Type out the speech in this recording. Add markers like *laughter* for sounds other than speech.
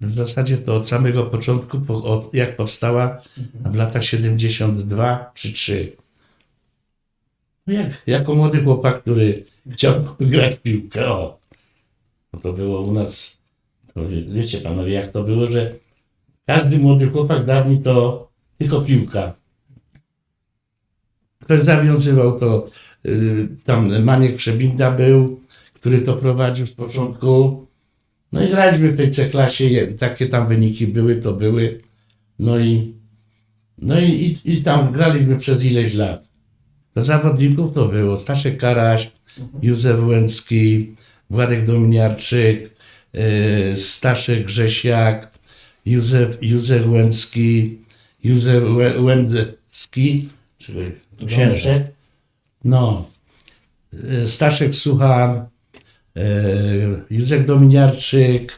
W zasadzie to od samego początku, po, od, jak powstała w latach 72 czy 3. No Jak, jako młody chłopak, który chciał *laughs* grać w piłkę, o, to było u nas, wiecie panowie, jak to było, że każdy młody chłopak dawniej to tylko piłka. Ktoś zawiązywał to, y, tam Maniek Przebinda był, który to prowadził z początku. No i graliśmy w tej C-klasie, takie tam wyniki były, to były. No i, no i, i, i tam graliśmy przez ileś lat. Do zawodników to było Staszek Karaś, Józef Łęcki, Władek Dominiarczyk, yy, Staszek Grzesiak, Józef, Józef Łęcki, Józef Łę- Łęcki, czyli księżek. No, yy, Staszek Suchan, yy, Józef Dominiarczyk,